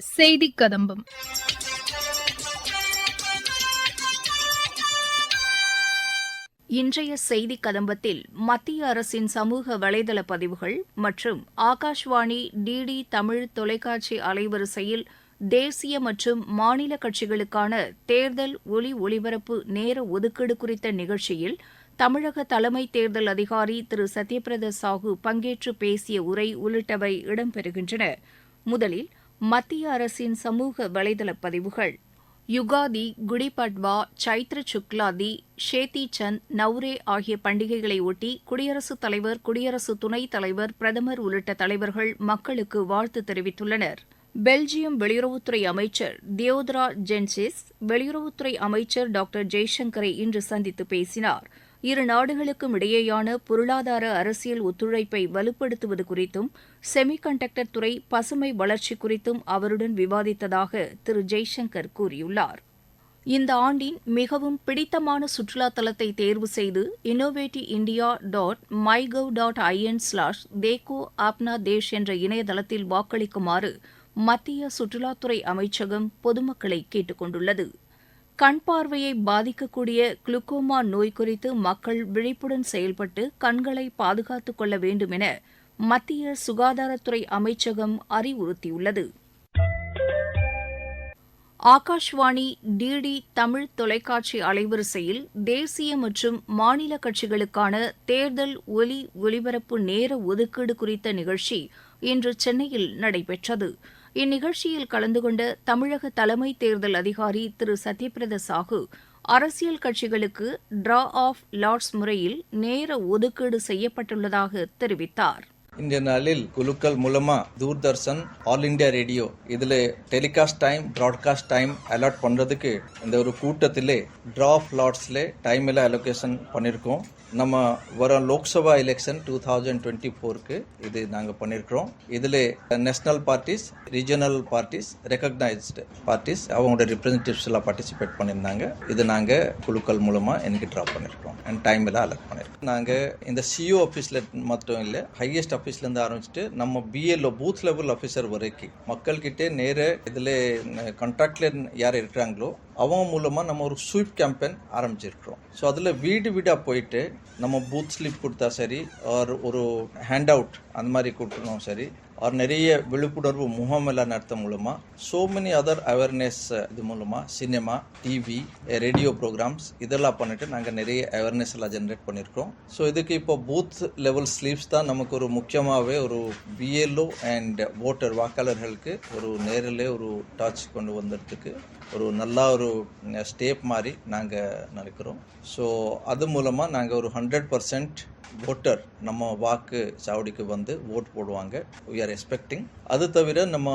செய்தி கதம்பம் இன்றைய செய்தி கதம்பத்தில் மத்திய அரசின் சமூக வலைதள பதிவுகள் மற்றும் ஆகாஷ்வாணி டிடி தமிழ் தொலைக்காட்சி அலைவரிசையில் தேசிய மற்றும் மாநில கட்சிகளுக்கான தேர்தல் ஒலி ஒளிபரப்பு நேர ஒதுக்கீடு குறித்த நிகழ்ச்சியில் தமிழக தலைமை தேர்தல் அதிகாரி திரு. சத்யபிரத சாஹூ பங்கேற்று பேசிய உரை உள்ளிட்டவை இடம்பெறுகின்றன. முதலில் மத்திய அரசின் சமூக வலைதள பதிவுகள். யுகாதி குடிபட்வா சைத்ர சுக்லாதி ஷேத்தி சந்த் நவ்ரே ஆகிய பண்டிகைகளை ஒட்டி குடியரசுத் தலைவர் குடியரசு துணைத் தலைவர் பிரதமர் உள்ளிட்ட தலைவர்கள் மக்களுக்கு வாழ்த்து தெரிவித்துள்ளனர். பெல்ஜியம் வெளியுறவுத்துறை அமைச்சர் தியோதரா ஜென்சிஸ் வெளியுறவுத்துறை அமைச்சர் டாக்டர் ஜெய்சங்கரை இன்று சந்தித்து பேசினார். இரு நாடுகளுக்கும் இடையேயான பொருளாதார அரசியல் ஒத்துழைப்பை வலுப்படுத்துவது குறித்தும் செமிகண்டக்டர் துறை பசுமை வளர்ச்சி குறித்தும் அவருடன் விவாதித்ததாக திரு ஜெய்சங்கர் கூறியுள்ளார். இந்த ஆண்டின் மிகவும் பிடித்தமான சுற்றுலா தலத்தை தேர்வு செய்து innovative India dot MyGov dot IN slash Dekho Apna Desh என்ற இணையதளத்தில் வாக்களிக்குமாறு மத்திய சுற்றுலாத்துறை அமைச்சகம் பொதுமக்களை கேட்டுக் கொண்டுள்ளது கண் பார்வையை பாதிக்கக்கூடிய குளுக்கோமா நோய் குறித்து மக்கள் விழிப்புடன் செயல்பட்டு கண்களை பாதுகாத்துக் கொள்ள வேண்டும் என மத்திய சுகாதாரத்துறை அமைச்சகம் அறிவுறுத்தியுள்ளது. ஆகாஷ்வாணி டிடி தமிழ் தொலைக்காட்சி அலைவரிசையில் தேசிய மற்றும் மாநில கட்சிகளுக்கான தேர்தல் ஒலி ஒலிபரப்பு நேர ஒதுக்கீடு குறித்த நிகழ்ச்சி இன்று சென்னையில் நடைபெற்றது. இந்நிகழ்ச்சியில் கலந்து கொண்ட தமிழக தலைமை தேர்தல் அதிகாரி திரு. சத்யபிரத சாஹூ அரசியல் கட்சிகளுக்கு டிரா ஆஃப் லாட்ஸ் முறையில் நேர ஒதுக்கீடு செய்யப்பட்டுள்ளதாக தெரிவித்தார். இந்த நாளில் குழுக்கள் மூலமா தூர்தர்ஷன் ஆல் இண்டியா ரேடியோ இதுல telecast time broadcast time allot பண்றதுக்கு இந்த ஒரு கூட்டத்திலே டிரா ஆஃப் லாட்ஸ்ல டைம் எல்லாம் அலோகேஷன் பண்ணியிருக்கோம் நம்ம வர Lok Sabha election two thousand twenty ஃபோருக்கு இது நாங்கள் பண்ணியிருக்கிறோம் இதில் national parties regional parties recognised parties அவங்களோட ரிப்ரஸன்டேட்டிவ்ஸ்லாம் பார்ட்டிசிபேட் பண்ணியிருந்தாங்க. இது நாங்கள் குழுக்கள் மூலமாக எனக்கு ட்ரா பண்ணியிருக்கிறோம் அண்ட் டைம் எல்லாம் அலர்ட் பண்ணியிருக்கோம் நாங்கள் இந்த சிஓ ஆஃபீஸில் மட்டும் இல்லை ஹையஸ்ட் ஆஃபீஸ்லேருந்து ஆரம்பிச்சுட்டு நம்ம பிஎல்ஓ பூத் லெவல் ஆஃபீஸர் வரைக்கும் மக்கள்கிட்டே நேர இதில் கான்ட்ராக்டில் யார் இருக்கிறாங்களோ அவங்க மூலமாக நம்ம ஒரு ஸ்வீப் கேம்பெயின் ஆரம்பிச்சிருக்கிறோம். ஸோ அதில் வீடு வீடாக போயிட்டு நம்ம பூத் ஸ்லிப் கொடுத்தா சரி ஆர் ஒரு ஹேண்ட் அவுட் அந்த மாதிரி கொடுத்துருந்தோம் சரி ஆர் நிறைய விழிப்புணர்வு முகம் எல்லாம் நடத்த மூலமா சோ மெனி அதர் அவேர்னஸ் இது மூலமா சினிமா டிவி ரேடியோ ப்ரோக்ராம்ஸ் இதெல்லாம் பண்ணிட்டு நாங்கள் நிறைய அவேர்னஸ் எல்லாம் ஜென்ரேட் பண்ணியிருக்கோம் ஸோ இதுக்கு இப்போ பூத் லெவல் ஸ்லீப்ஸ் தான் நமக்கு ஒரு முக்கியமாகவே ஒரு பிஎல்ஓ அண்ட் ஓட்டர் வாக்காளர்களுக்கு ஒரு நேரில் ஒரு டச் கொண்டு வந்ததுக்கு ஒரு நல்ல ஒரு ஸ்டேப் மாதிரி நாங்கள் நினைக்கிறோம் ஸோ அது மூலமாக நாங்கள் ஒரு ஹண்ட்ரட் பர்சன்ட் ஓட்டர் நம்ம வாக்கு சாவடிக்கு வந்து ஓட் போடுவாங்க. வி ஆர் எக்ஸ்பெக்டிங் அது தவிர நம்ம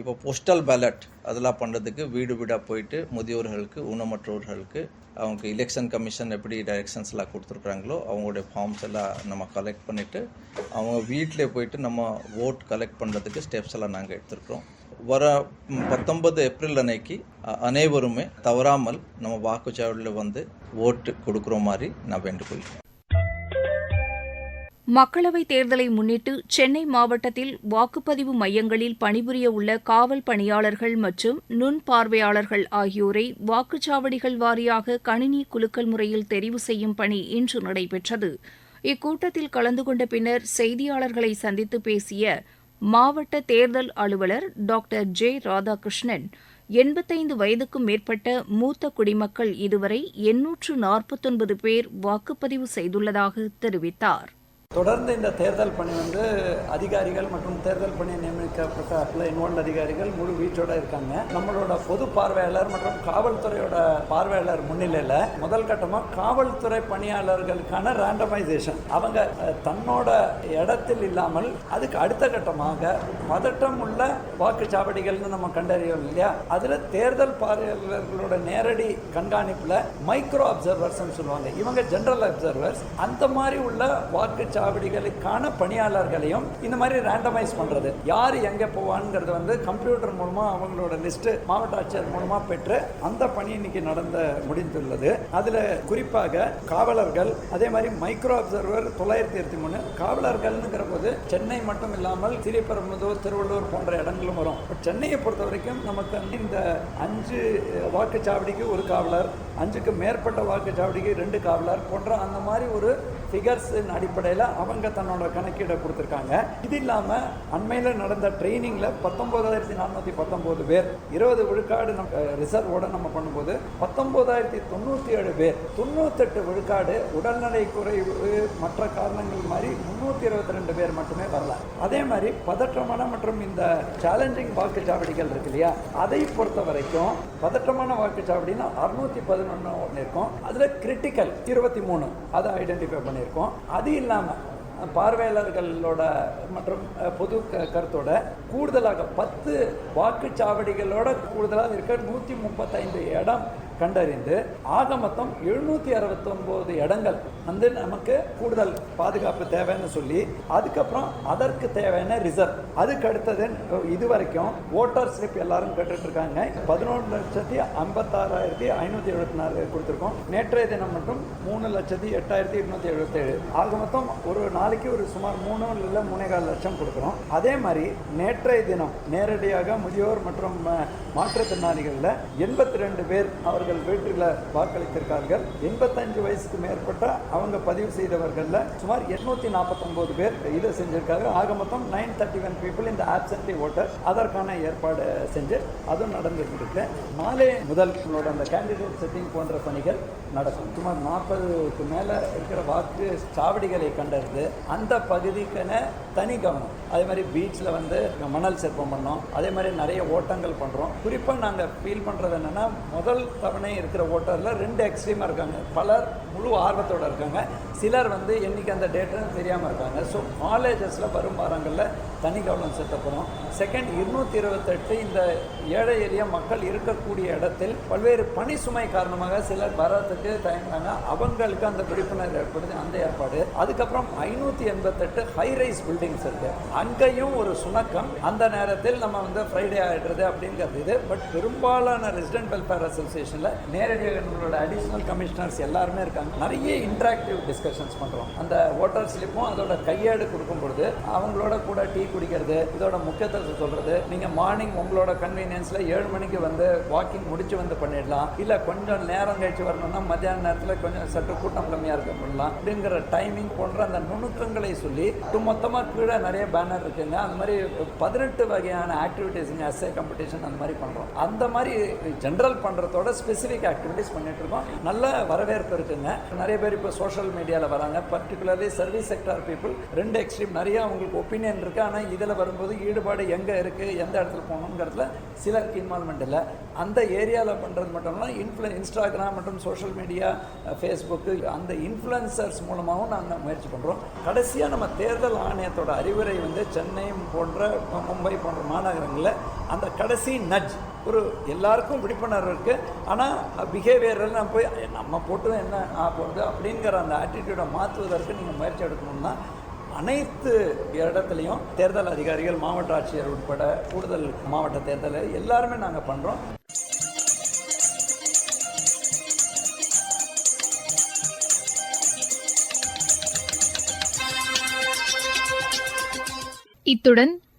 இப்போ போஸ்டல் பேலட் அதெல்லாம் பண்ணுறதுக்கு வீடு வீடாக போயிட்டு முதியோர்களுக்கு ஊனமற்றோர்களுக்கு அவங்க எலெக்ஷன் கமிஷன் எப்படி டைரக்ஷன்ஸ்லாம் கொடுத்துருக்குறாங்களோ அவங்களுடைய ஃபார்ம்ஸ் எல்லாம் நம்ம கலெக்ட் பண்ணிவிட்டு அவங்க வீட்டில் போயிட்டு நம்ம ஓட் கலெக்ட் பண்ணுறதுக்கு ஸ்டெப்ஸ் எல்லாம் நாங்கள் எடுத்திருக்கிறோம். வர பத்தொன்பது ஏப்ரல் அன்னைக்கு அனைவருமே தவறாமல் நம்ம வாக்குச்சாவடியில் வந்து ஓட்டு கொடுக்குற மாதிரி நான் வேண்டுகொள்கிறேன். மக்களவைத் தேர்தலை முன்னிட்டு சென்னை மாவட்டத்தில் வாக்குப்பதிவு மையங்களில் பணிபுரிய உள்ள காவல் பணியாளர்கள் மற்றும் நுண் பார்வையாளர்கள் ஆகியோரை வாக்குச்சாவடிகள் வாரியாக கணினி குலுக்கல் முறையில் தெரிவு செய்யும் பணி இன்று நடைபெற்றது. இக்கூட்டத்தில் கலந்து கொண்ட பின்னர் செய்தியாளர்களை சந்தித்து பேசிய மாவட்ட தேர்தல் அலுவலர் டாக்டர் ஜே ராதாகிருஷ்ணன் எண்பத்தைந்து வயதுக்கும் மேற்பட்ட மூத்த குடிமக்கள் இதுவரை எண்ணூற்று நாற்பத்தொன்பது பேர் வாக்குப்பதிவு செய்துள்ளதாக தெரிவித்தார். தொடர்ந்து இந்த தேர்தல் பணி வந்து அதிகாரிகள் மற்றும் தேர்தல் பணி நியமிக்கப்பட்ட அப்பல இன்வால்வ் அதிகாரிகள் முழு வீச்சோட இருக்காங்க. நம்மளோட பொது பார்வையாளர் மற்றும் காவல்துறையோட பார்வையாளர் முன்னிலையில் முதல் கட்டமாக காவல்துறை பணியாளர்களுக்கான ரேண்டமைசேஷன் அவங்க தன்னோட இடத்தில் இல்லாமல் அதுக்கு அடுத்த கட்டமாக பதட்டம் உள்ள வாக்குச்சாவடிகள்னு நம்ம கண்டறியோம் இல்லையா? அதில் தேர்தல் பார்வையாளர்களோட நேரடி கண்காணிப்பில் மைக்ரோ அப்சர்வர்ஸ்னு சொல்லுவாங்க. இவங்க ஜென்ரல் அப்சர்வர்ஸ் அந்த மாதிரி உள்ள வாக்கு வாக்குச்சாவடிகளுக்கான பணியாளர்களையும் இந்த மாதிரி ரேண்டமைஸ் பண்றது. யார் எங்கே போவான்ங்கிறது வந்து கம்ப்யூட்டர் மூலமாக அவங்களோட லிஸ்ட்டு மாவட்ட ஆட்சியர் மூலமாக பெற்று அந்த பணி இன்னைக்கு நடந்த முடிந்துள்ளது. அதில் குறிப்பாக காவலர்கள் அதே மாதிரி மைக்ரோ அப்சர்வர் தொள்ளாயிரத்தி இருபத்தி மூணு காவலர்கள்ங்கிற போது சென்னை மட்டும் இல்லாமல் ஸ்ரீபெரும்புதூர் திருவள்ளூர் போன்ற இடங்களும் வரும். சென்னையை பொறுத்த வரைக்கும் நமக்கு வந்து இந்த அஞ்சு வாக்குச்சாவடிக்கு ஒரு காவலர் அஞ்சுக்கு மேற்பட்ட வாக்குச்சாவடிக்கு ரெண்டு காவலர் போன்ற அந்த மாதிரி ஒரு ஃபிகர்ஸின் அடிப்படையில் அவங்க தன்னோட கணக்கீடை கொடுத்துருக்காங்க. இது இல்லாமல் அண்மையில் நடந்த ட்ரைனிங்கில் பத்தொம்போதாயிரத்தி நானூற்றி பத்தொம்போது பேர் இருபது விழுக்காடு நம்ம ரிசர்வோட நம்ம பண்ணும்போது பத்தொம்போதாயிரத்தி தொண்ணூற்றி ஏழு பேர். தொண்ணூத்தெட்டு விழுக்காடு உடல்நிலை குறைவு மற்ற காரணங்கள் மாதிரி முந்நூற்றி இருபத்தி ரெண்டு பேர் மட்டுமே வரல அதே மாதிரி பதற்றமான மற்றும் இந்த சேலஞ்சிங் வாக்குச்சாவடிகள் இருக்கு இல்லையா அதை பொறுத்த வரைக்கும் பதற்றமான வாக்குச்சாவடினா அறுநூத்தி பதினொன்று ஒன்று இருக்கும். அதில் கிரிட்டிக்கல் இருபத்தி மூணு அதை ஐடென்டிஃபை பண்ணியிருக்கோம். அது இல்லாமல் பார்வையாளர்களோட மற்றும் பொது க- கருத்தோட கூடுதலாக பத்து வாக்குச்சாவடிகளோட கூடுதலாக இருக்க நூற்றி முப்பத்தைந்து இடம் கண்டறிந்து ஆக மொத்தம் எழுநூற்றி அறுபத்தொம்போது இடங்கள் வந்து நமக்கு கூடுதல் பாதுகாப்பு தேவைன்னு சொல்லி அதுக்கப்புறம் அதற்கு தேவையான ரிசர்வ். அதுக்கு அடுத்தது இது வரைக்கும் ஓட்டர் ஸ்லிப் எல்லாரும் கேட்டுட்ருக்காங்க. பதினொன்று லட்சத்தி ஐம்பத்தாறாயிரத்தி ஐநூற்றி எழுபத்தி நாலு கொடுத்துருக்கோம். நேற்றைய தினம் மட்டும் மூணு லட்சத்தி எட்டாயிரத்தி இருநூத்தி எழுபத்தேழு ஆக மொத்தம் ஒரு நாளைக்கு ஒரு சுமார் மூணு இல்லை மூணேகால் லட்சம் கொடுக்குறோம். அதே மாதிரி நேற்றைய தினம் நேரடியாக முதியோர் மற்றும் மாற்றுத்திறனாளிகளில் எண்பத்தி ரெண்டு பேர் அவர்கள் வீட்டில் வாக்களித்திருக்கார்கள் எண்பத்தஞ்சு வயசுக்கு மேற்பட்ட அவங்க பதிவு செய்தவர்களில் சுமார் எட்நூத்தி நாற்பத்தொம்போது பேர் இதை செஞ்சிருக்காங்க. ஆக மொத்தம் நைன் தேர்ட்டி ஒன் பீப்புள் இந்த ஆப்சன்டி ஓட்டர் அதற்கான ஏற்பாடு செஞ்சு அதுவும் நடந்துகிட்டு இருக்கு மாலை முதல் உங்களோட அந்த கேண்டிடேட் செட்டிங் போன்ற பணிகள் நடக்கும். சுமார் நாற்பதுக்கு மேலே இருக்கிற வாக்கு சாவடிகளை கண்டறிந்து அந்த பகுதிக்கான தனி கவனம். அதே மாதிரி பீச்சில் வந்து மணல் சிற்பம் பண்ணோம். அதே மாதிரி நிறைய ஓட்டங்கள் பண்ணுறோம் குறிப்பாக நாங்கள் ஃபீல் பண்ணுறது என்னென்னா முதல் தவணை இருக்கிற ஓட்டரில் ரெண்டு எக்ஸ்ட்ரீமாக இருக்காங்க. பலர் முழு ஆர்வத்தோடு இருக்காங்க. சிலர் வந்து என்றைக்கு அந்த டேட்டுன்னு தெரியாமல் இருக்காங்க. ஸோ காலேஜஸில் வரும் வாரங்களில் தனி கவனம் செலுத்தப்படும். செகண்ட் இருநூற்றி இருபத்தெட்டு இந்த ஏழை எளிய மக்கள் இருக்கக்கூடிய இடத்தில் பல்வேறு பணி சுமை காரணமாக சிலர் வரத்துக்கு தயங்குறாங்க. அவங்களுக்கு அந்த விழிப்புணர்வு ஏற்படுது அந்த ஏற்பாடு. அதுக்கப்புறம் ஐநூற்றி எண்பத்தெட்டு ஹை ரைஸ் பில்டிங்ஸ் இருக்குது அங்கேயும் ஒரு சுணக்கம். அந்த நேரத்தில் நம்ம வந்து ஃப்ரைடே ஆகிடுறது அப்படிங்கிறது இது. பட் பெரும்பாலான ரெசிடென்ட் வெல்ஃபேர் அசோசியேஷனில் நேரடியாக நம்மளோட அடிஷ்னல் கமிஷனர்ஸ் எல்லாருமே இருக்காங்க. நிறைய இன்ட்ராக்டிவ் டிஸ்கஷன்ஸ் பண்ணுறோம் அந்த ஓட்டர் ஸ்லிப்பும் அதோட கையேடு கொடுக்கும் பொழுது அவங்களோட கூட டீ குடிக்கிறது இதோட முக்கியத்துவத்தை சொல்கிறது நீங்கள் மார்னிங் உங்களோட கன்வீனியன்ஸில் ஏழு மணிக்கு வந்து வாக்கிங் முடிச்சு வந்து பண்ணிடலாம். இல்லை கொஞ்சம் நேரம் கழிச்சு வரணும்னா மத்தியான நேரத்தில் கொஞ்சம் சற்று கூட்டம் கம்மியாக இருக்க பண்ணலாம் அப்படிங்கிற டைமிங் போன்ற அந்த நுணுக்கங்களை சொல்லி மொத்தமாக கீழே நிறைய பேனர் இருக்குங்க. அந்த மாதிரி பதினெட்டு வகையான ஆக்டிவிட்டீஸுங்க எஸ்ஏ காம்படிஷன் அந்த மாதிரி பண்ணுறோம் அந்த மாதிரி ஜென்ரல் பண்ணுறதோட ஸ்பெசிஃபிக் ஆக்டிவிட்டீஸ் பண்ணிட்டு இருக்கோம் நல்ல வரவேற்பு இருக்குங்க. நிறைய பேர் இப்போ சோஷியல் மீடியாவில் வராங்க. பர்டிகுலர்லி சர்வீஸ் செக்டார் பீப்புள் ரெண்டு எக்ஸ்ட்ரீம் நிறையா அவங்களுக்கு ஒப்பீனியன் இருக்குது ஆனால் இதில் வரும்போது ஈடுபாடு எங்கே இருக்குது எந்த இடத்துல போகணுங்கிறதுல சிலருக்கு இன்வால்மெண்ட் இல்லை. அந்த ஏரியாவில் பண்ணுறது மட்டும் இல்லை இன்ஃப்ளு இன்ஸ்டாகிராம் மற்றும் சோஷியல் மீடியா ஃபேஸ்புக்கு அந்த இன்ஃப்ளூயன்சர்ஸ் மூலமாகவும் நாங்கள் முயற்சி பண்ணுறோம் கடைசியாக நம்ம தேர்தல் ஆணையத்தோட அறிவுரை வந்து சென்னை போன்ற மும்பை போன்ற மாநகரங்களில் அந்த கடைசி நட்ஜ் ஒரு எல்லாருக்கும் விழிப்புணர்வு இருக்குது ஆனால் பிஹேவியரில் நம்ம போய் நம்ம போட்டு என்ன ஆக போகிறது அப்படிங்கிற அந்த ஆட்டிடியூடை மாற்றுவதற்கு நீங்கள் முயற்சி எடுக்கணும்னா அனைத்து இடத்துலையும் தேர்தல் அதிகாரிகள் மாவட்ட ஆட்சியர் உட்பட கூடுதல் மாவட்ட தேர்தல் எல்லாருமே நாங்கள் பண்ணுறோம் இத்துடன்